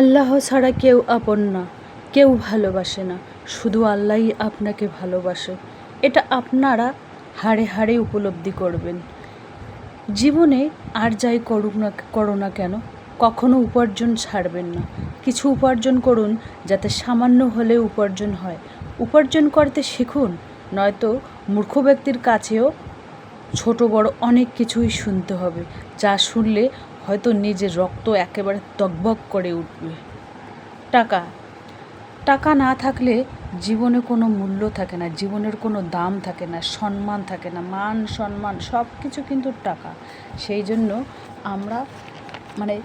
আল্লাহ ছাড়া কেউ আপন না, কেউ ভালোবাসে না, শুধু আল্লাহই আপনাকে ভালোবাসে। এটা আপনারা হাড়ে হাড়ে উপলব্ধি করবেন। জীবনে আর যাই করুক না, করো না কেন, কখনো উপার্জন ছাড়বেন না। কিছু উপার্জন করুন যাতে সামান্য হলে উপার্জন হয়। উপার্জন করতে শিখুন, নয়তো মূর্খ ব্যক্তির কাছেও ছোট বড় অনেক কিছুই শুনতে হবে, যা শুনলে হয়তো নিজের রক্ত একেবারে তকবক করে উঠবে। টাকা। টাকা না থাকলে জীবনে কোনো মূল্য থাকে না, জীবনের কোনো দাম থাকে না, সম্মান থাকে না, মান সম্মান সব কিছু কিন্তু টাকা। সেই জন্য আমরা মানে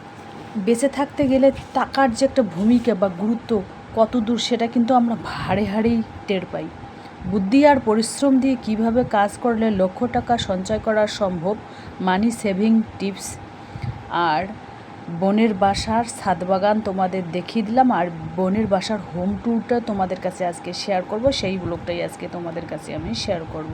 বেঁচে থাকতে গেলে টাকার যে একটা ভূমিকা বা গুরুত্ব কত দূর সেটা কিন্তু আমরা হাড়ে হাড়েই টের পাই। বুদ্ধি আর পরিশ্রম দিয়ে কীভাবে কাজ করলে লক্ষ টাকা সঞ্চয় করা সম্ভব? মানি সেভিং টিপস আর বনের বাসার ছাদ বাগান তোমাদের দেখিয়ে দিলাম, আর বনের বাসার হোম ট্যুরটা তোমাদের কাছে আজকে শেয়ার করব, সেই ব্লগটাই আজকে তোমাদের কাছে আমি শেয়ার করব।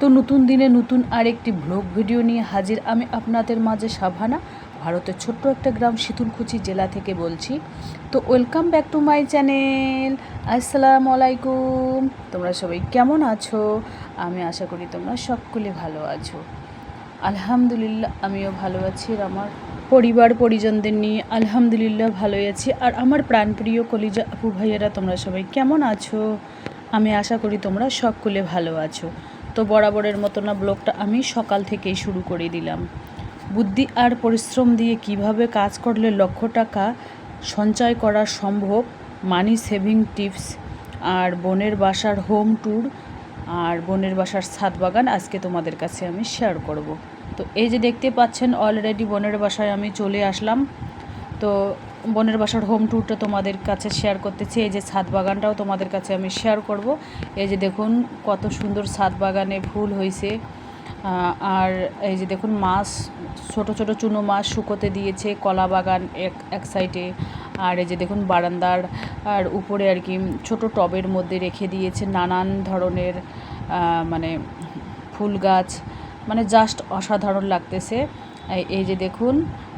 তো নতুন দিনে নতুন আরেকটি ব্লগ ভিডিও নিয়ে হাজির আমি আপনাদের মাঝে সাভানা, ভারতের ছোট্ট একটা গ্রাম শীতলকুচি জেলা থেকে বলছি। তো welcome back to my channel আসসালামু আলাইকুম, তোমরা সবাই কেমন আছো? আমি আশা করি তোমরা সকলে ভালো আছো। আলহামদুলিল্লাহ, আমিও ভালো আছি আর আমার পরিবার, পরিজনদের নিয়ে আলহামদুলিল্লাহ ভালোই আছি। আর আমার প্রাণপ্রিয় কলিজা আপু ভাইয়েরা, তোমরা সবাই কেমন আছো? আমি আশা করি তোমরা সকলে ভালো আছো। তো বরাবরের মতো না, ব্লগটা আমি সকাল থেকেই শুরু করে দিলাম। বুদ্ধি আর পরিশ্রম দিয়ে কীভাবে কাজ করলে লক্ষ টাকা সঞ্চয় করা সম্ভব, মানি সেভিং টিপস আর বনের বাসার হোম ট্যুর আর বনের বাসার ছাদ বাগান আজকে তোমাদের কাছে আমি শেয়ার করব। তো এই যে দেখতে পাচ্ছেন অলরেডি বনের বাসায় আমি চলে আসলাম। তো বনের বাসার হোম ট্যুরটা তোমাদের কাছে শেয়ার করতেছি, এই যে ছাদ বাগানটাও তোমাদের কাছে আমি শেয়ার করব। এই যে দেখুন, কত সুন্দর ছাদ বাগানে ফুল হয়েছে আর এই যে দেখুন, মাছ, ছোট ছোট চুনো মাছ শুকোতে দিয়েছে, কলা বাগান এক এক সাইডে আর এই যে দেখুন, বারান্দার, আর উপরে আর কি ছোট টবের মধ্যে রেখে দিয়েছে নানান ধরনের মানে ফুল গাছ। মানে জাস্ট অসাধারণ লাগতেছে। এই যে দেখুন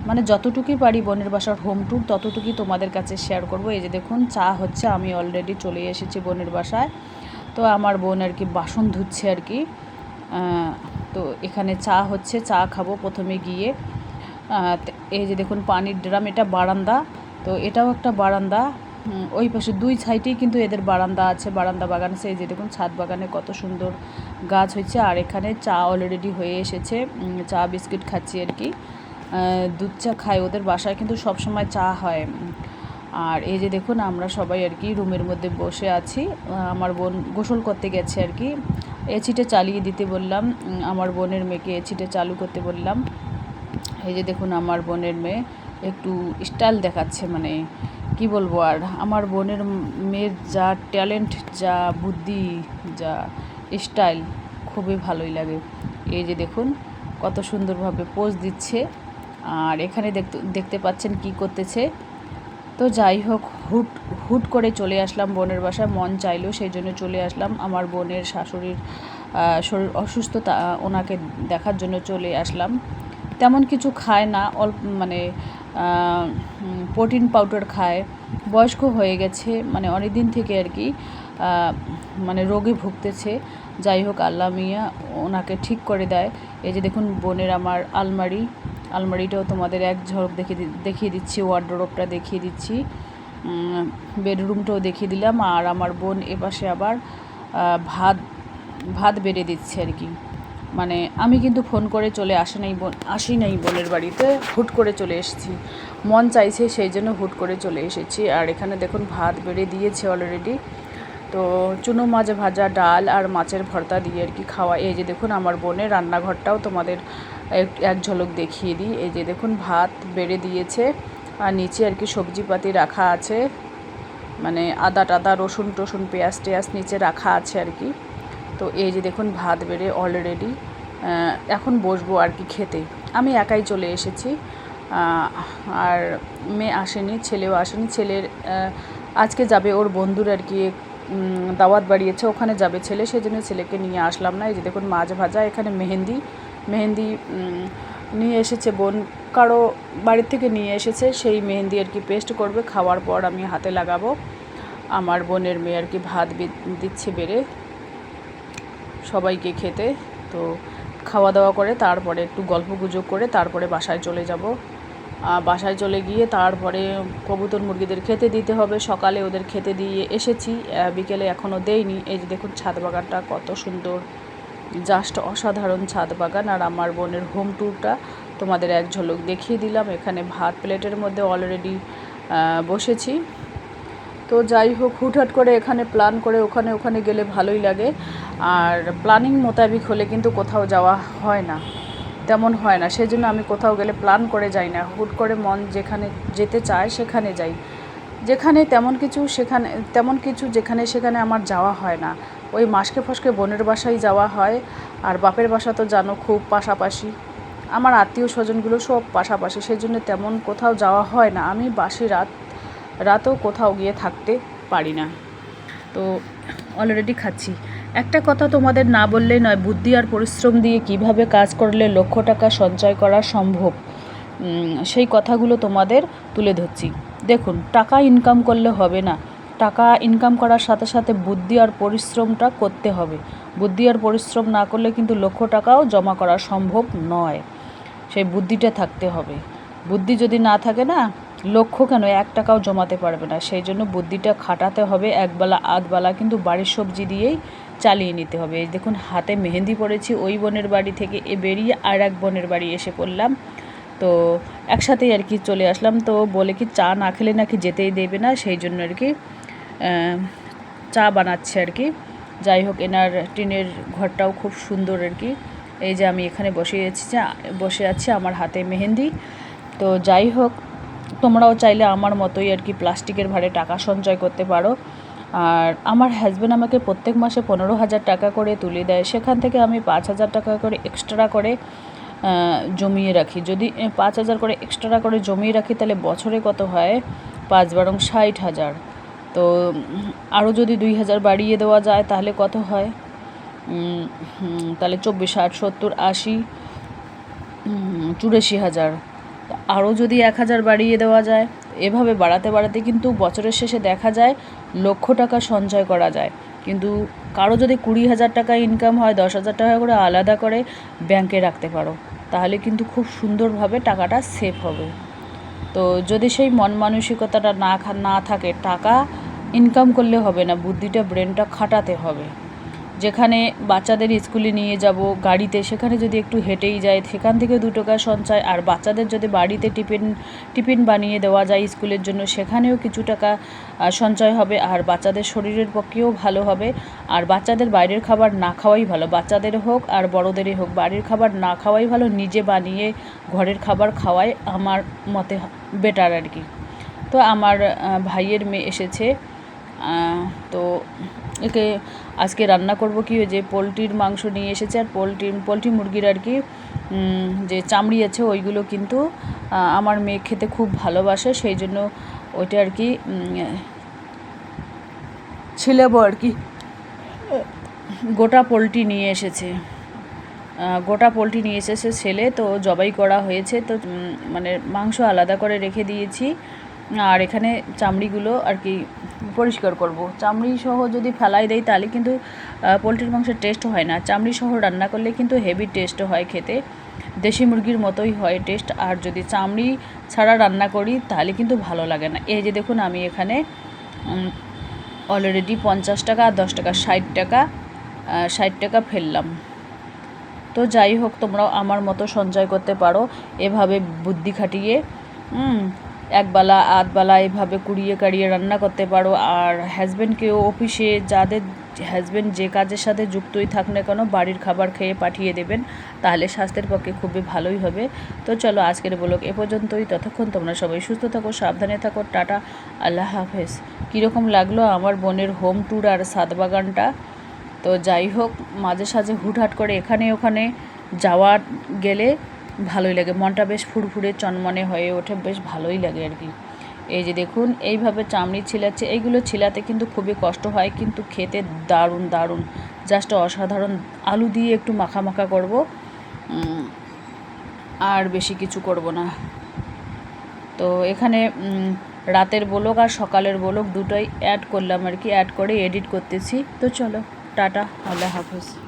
মানে যতটুকুই পারি বনের বাসার হোম ট্যুর ততটুকুই তোমাদের কাছে শেয়ার করব। এই যে দেখুন, চা হচ্ছে, আমি অলরেডি চলে এসেছি বনের বাসায়। তো আমার বোন আর কি বাসন ধুচ্ছে আর কি। তো এখানে চা হচ্ছে, চা খাব প্রথমে গিয়ে। এই যে দেখুন, পানির ড্রাম, এটা বারান্দা। তো এটাও একটা বারান্দা। ওই পাশে দুই সাইডেই কিন্তু এদের বারান্দা আছে, বারান্দা বাগান সেই যে দেখুন ছাদ বাগানে কত সুন্দর গাছ হয়েছে, আর এখানে চা অলরেডি হয়ে এসেছে। চা, বিস্কিট খাচ্ছি আর কি। দুধ চা খায় ওদের বাসায় কিন্তু সব সময় চা হয়। আর এই যে দেখুন আমরা সবাই আর কি রুমের মধ্যে বসে আছি। আমার বোন গোসল করতে গেছে আর কি। এচিটে চালিয়ে দিতে বললাম। আমার বোনের মেয়েকে এচিটে চালু করতে বললাম। এই যে দেখুন আমার বোনের মেয়ে। একটু স্টাইল দেখাচ্ছে মানে কি বলব আর, আমার বোনের মেয়ের যা ট্যালেন্ট, যা বুদ্ধি, যা স্টাইল খুবই ভালোই লাগে। এই যে দেখুন, কত সুন্দরভাবে পোজ দিচ্ছে। আর এখানে দেখতে পাচ্ছেন কি করতেছে। তো যাই হোক, হুট হুট করে চলে আসলাম বোনের বাসায়, মন চাইলো সেই জন্য চলে আসলাম। আমার বোনের শাশুড়ির শরীর অসুস্থতা, ওনাকে দেখার জন্য চলে আসলাম। তেমন কিছু খায় না, অল্প মানে প্রোটিন পাউডার খায়, বয়স্ক হয়ে গেছে মানে অনেক দিন থেকে আর কি মানে রোগে ভুগতেছে। যাই হোক, আল্লাহ মিয়া ওনাকে ঠিক করে দেয়। এই যে দেখুন, বোনের আমার আলমারি, আলমারিটাও তোমাদের এক ঝলক দেখিয়ে দেখিয়ে দিচ্ছি ওয়ার্ড্রোপটা দেখিয়ে দিচ্ছি। বেডরুমটাও দেখিয়ে দিলাম, আর আমার বোন এপাশে আবার ভাত ভাত বেড়ে দিচ্ছে আর কি। মানে আমি কিন্তু ফোন করে চলে আসে নাই বোন আসি নাই বোনের বাড়িতে, হুট করে চলে এসেছি। মন চাইছে সেই জন্য হুট করে চলে এসেছি। আর এখানে দেখুন ভাত বেড়ে দিয়েছে অলরেডি তো চুনো মাছ ভাজা, ডাল আর মাছের ভর্তা দিয়ে আর কি খাওয়া। এই যে দেখুন আমার বোনের রান্নাঘরটাও তোমাদের এক ঝলক দেখিয়ে দিই। এই যে দেখুন ভাত বেড়ে দিয়েছে আর নিচে আর কি সবজিপাতি রাখা আছে। মানে আদা টাদা রসুন টসুন পেঁয়াজ টেয়াজ নিচে রাখা আছে আর কি। তো এই যে দেখুন, ভাত বেড়ে অলরেডি এখন বসবো আর কি খেতে। আমি একাই চলে এসেছি। আর মেয়ে আসেনি, ছেলেও আসেনি। ছেলের আজকে যাবে ওর বন্ধুর আর কি দাওয়াত বাড়িয়েছে। ওখানে যাবে ছেলে সেই জন্য ছেলেকে নিয়ে আসলাম না। এই যে দেখুন, মাছ ভাজা, এখানে মেহেন্দি। মেহেন্দি নিয়ে এসেছে বোন। কারও বাড়ির থেকে নিয়ে এসেছে, সেই মেহেন্দি আর কি পেস্ট করবে। খাওয়ার পর আমি হাতে লাগাবো। আমার বোনের মেয়ে আর কি ভাত দিচ্ছে বেড়ে। সবাইকে খেতে। তো খাওয়া দাওয়া করে, তারপরে একটু গল্প গুজব করে, তারপরে বাসায় চলে যাব। বাসায় চলে গিয়ে তারপরে কবুতর মুরগিদের খেতে দিতে হবে। সকালে ওদের খেতে দিয়ে এসেছি। বিকেলে এখনও দেইনি। এই যে দেখুন, ছাদ বাগানটা কত সুন্দর। জাস্ট অসাধারণ ছাদ বাগান। আর আমার বোনের হোম ট্যুরটা তোমাদের এক ঝলক দেখিয়ে দিলাম। এখানে ভাত প্লেটের মধ্যে অলরেডি বসেছি। তো যাই হোক, হুটহাট করে এখানে প্ল্যান করে ওখানে ওখানে গেলে ভালোই লাগে। আর প্ল্যানিং মোতাবেক হলে কিন্তু কোথাও যাওয়া হয় না। তেমন হয় না, সেজন্য আমি কোথাও গেলে প্ল্যান করে যাই না। হুট করে মন যেখানে যেতে চায় সেখানে যাই। যেখানে তেমন কিছু সেখানে, তেমন কিছু যেখানে সেখানে আমার যাওয়া হয় না। ওই মাসকে ফসকে বোনের বাসায় যাওয়া হয়। আর বাপের বাসা তো জানো খুব পাশাপাশি। আমার আত্মীয় স্বজনগুলো সব পাশাপাশি সেই জন্য তেমন কোথাও যাওয়া হয় না। আমি বাসি রাত রাতেও কোথাও গিয়ে থাকতে পারি না। তো অলরেডি খাচ্ছি। একটা কথা তোমাদের না বললেই নয়, বুদ্ধি আর পরিশ্রম দিয়ে কীভাবে কাজ করলে লক্ষ টাকা সঞ্চয় করা সম্ভব সেই কথাগুলো তোমাদের তুলে ধরছি। দেখুন, টাকা ইনকাম করলে হবে না। টাকা ইনকাম করার সাথে সাথে বুদ্ধি আর পরিশ্রমটা করতে হবে। বুদ্ধি আর পরিশ্রম না করলে কিন্তু লক্ষ টাকাও জমা করা সম্ভব নয়। সেই বুদ্ধিটা থাকতে হবে। বুদ্ধি যদি না থাকে না লক্ষ্য কেন? এক টাকাও জমাতে পারবে না। সেই জন্য বুদ্ধিটা খাটাতে হবে একবেলা আধবেলা কিন্তু বাড়ির সবজি দিয়েই চালিয়ে নিতে হবে। এই দেখুন, হাতে মেহেন্দি পড়েছি ওই বোনের বাড়ি থেকে এ বেরিয়ে আর এক বোনের বাড়ি এসে পড়লাম। তো একসাথেই আর কি চলে আসলাম। তো বলে কি, চা না খেলে নাকি যেতেই দেবে না? সেই জন্য আর কি চা বানাচ্ছে আর কি। যাই হোক, এনার টিনের ঘরটাও খুব সুন্দর আর কি। এই যে আমি এখানে বসে আছি বসে আছি আমার হাতে মেহেন্দি। তো যাই হোক তোমরাও চাইলে আমার মতোই আর কি প্লাস্টিকের ভাড়ে টাকা সঞ্চয় করতে পারো। আর আমার হাজব্যান্ড আমাকে প্রত্যেক মাসে পনেরো হাজার টাকা করে তুলে দেয়। সেখান থেকে আমি পাঁচ হাজার টাকা করে এক্সট্রা করে জমিয়ে রাখি। যদি পাঁচ হাজার করে এক্সট্রা করে জমিয়ে রাখি, তাহলে বছরে কত হয়? পাঁচ বারং ষাট হাজার। তো আরও যদি দুই হাজার বাড়িয়ে দেওয়া যায়, তাহলে কত হয়? তাহলে চব্বিশ, ষাট, সত্তর, আশি চুরাশি হাজার। আরও যদি এক হাজার বাড়িয়ে দেওয়া যায়, এভাবে বাড়াতে বাড়াতে কিন্তু বছরের শেষে দেখা যায় লক্ষ টাকা সঞ্চয় করা যায়। কিন্তু কারও যদি কুড়ি হাজার টাকা ইনকাম হয়, দশ হাজার টাকা করে আলাদা করে ব্যাংকে রাখতে পারো, তাহলে কিন্তু খুব সুন্দরভাবে টাকাটা সেভ হবে। তো যদি সেই মন মানসিকতাটা না না থাকে, টাকা ইনকাম করলে হবে না, বুদ্ধিটা ব্রেনটা খাটাতে হবে। যেখানে বাচ্চাদের স্কুলে নিয়ে যাব, গাড়িতে, সেখানে যদি একটু হেঁটেই যায়, সেখান থেকে দু টাকা সঞ্চয়, আর বাচ্চাদের যদি বাড়িতে টিফিন টিফিন বানিয়ে দেওয়া যায় স্কুলের জন্য, সেখানেও কিছু টাকা সঞ্চয় হবে, আর বাচ্চাদের শরীরের পক্ষেও ভালো হবে। আর বাচ্চাদের বাইরের খাবার না খাওয়াই ভালো, বাচ্চাদের হোক আর বড়োদেরই হোক, বাড়ির খাবার না খাওয়াই ভালো, নিজে বানিয়ে ঘরের খাবার খাওয়াই আমার মতে বেটার আর কি। তো আমার ভাইয়ের মেয়ে এসেছে তো একে আজকে রান্না করব কি যে পোলট্রির মাংস নিয়ে এসেছে, আর পোলট্রি পোলট্রি মুরগির আর কি যে চামড়ি আছে ওইগুলো কিন্তু আমার মেয়ে খেতে খুব ভালোবাসে, সেই জন্য ওইটা আর কি ছিলেবো আর কি, গোটা পোলট্রি নিয়ে এসেছে গোটা পোলট্রি নিয়ে এসেছে ছেলে, তো জবাই করা হয়েছে, তো মানে মাংস আলাদা করে রেখে দিয়েছি আর এখানে চামড়িগুলো আর কি পরিষ্কার করব। চামড়ি সহ যদি ফেলাই দেয় তাহলে কিন্তু পোলট্রির মাংসের টেস্ট হয় না। চামড়ি সহ রান্না করলে কিন্তু হেভি টেস্ট হয় খেতে। দেশি মুরগির মতোই হয় টেস্ট আর যদি চামড়ি ছাড়া রান্না করি তাহলে কিন্তু ভালো লাগে না। এই যে দেখুন আমি এখানে অলরেডি পঞ্চাশ টাকা আর দশ টাকা, ষাট টাকা ষাট টাকা ফেললাম। তো যাই হোক, তোমরাও আমার মতো সঞ্চয় করতে পারো। এভাবে বুদ্ধি খাটিয়ে একবেলা, আধবেলা এভাবে কুড়িয়ে কাড়িয়ে রান্না করতে পারো। আর হাজব্যান্ডকেও অফিসে যাদের হাজব্যান্ড যে কাজের সাথে যুক্তই থাক না কেন, বাড়ির খাবার খেয়ে পাঠিয়ে দেবেন। তাহলে স্বাস্থ্যের পক্ষে খুবই ভালোই হবে। তো চলো আজকের ব্লগ এ পর্যন্তই। ততক্ষণ তোমরা সবাই সুস্থ থাকো, সাবধানে থাকো। টাটা, আল্লাহ হাফেজ। কীরকম লাগল আমার বোনের হোম ট্যুর আর সাত বাগানটা তো যাই হোক, মাঝে সাঝে হুটহাট করে এখানে ওখানে যাওয়া গেলে ভালোই লাগে। মনটা বেশ ফুরফুরে, চনমনে হয়ে ওঠে, বেশ ভালোই লাগে আর কি। এই যে দেখুন, এইভাবে চামড়ি ছিলাচ্ছে, এইগুলো ছিলাতে কিন্তু খুবই কষ্ট হয়, কিন্তু খেতে দারুণ দারুণ। জাস্ট অসাধারণ আলু দিয়ে একটু মাখা মাখা করব। আর বেশি কিছু করব না। তো এখানে রাতের বলক আর সকালের বলক দুটোই অ্যাড করলাম আর কি অ্যাড করে এডিট করতেছি। তো চলো, টাটা, আল্লাহ হাফেজ।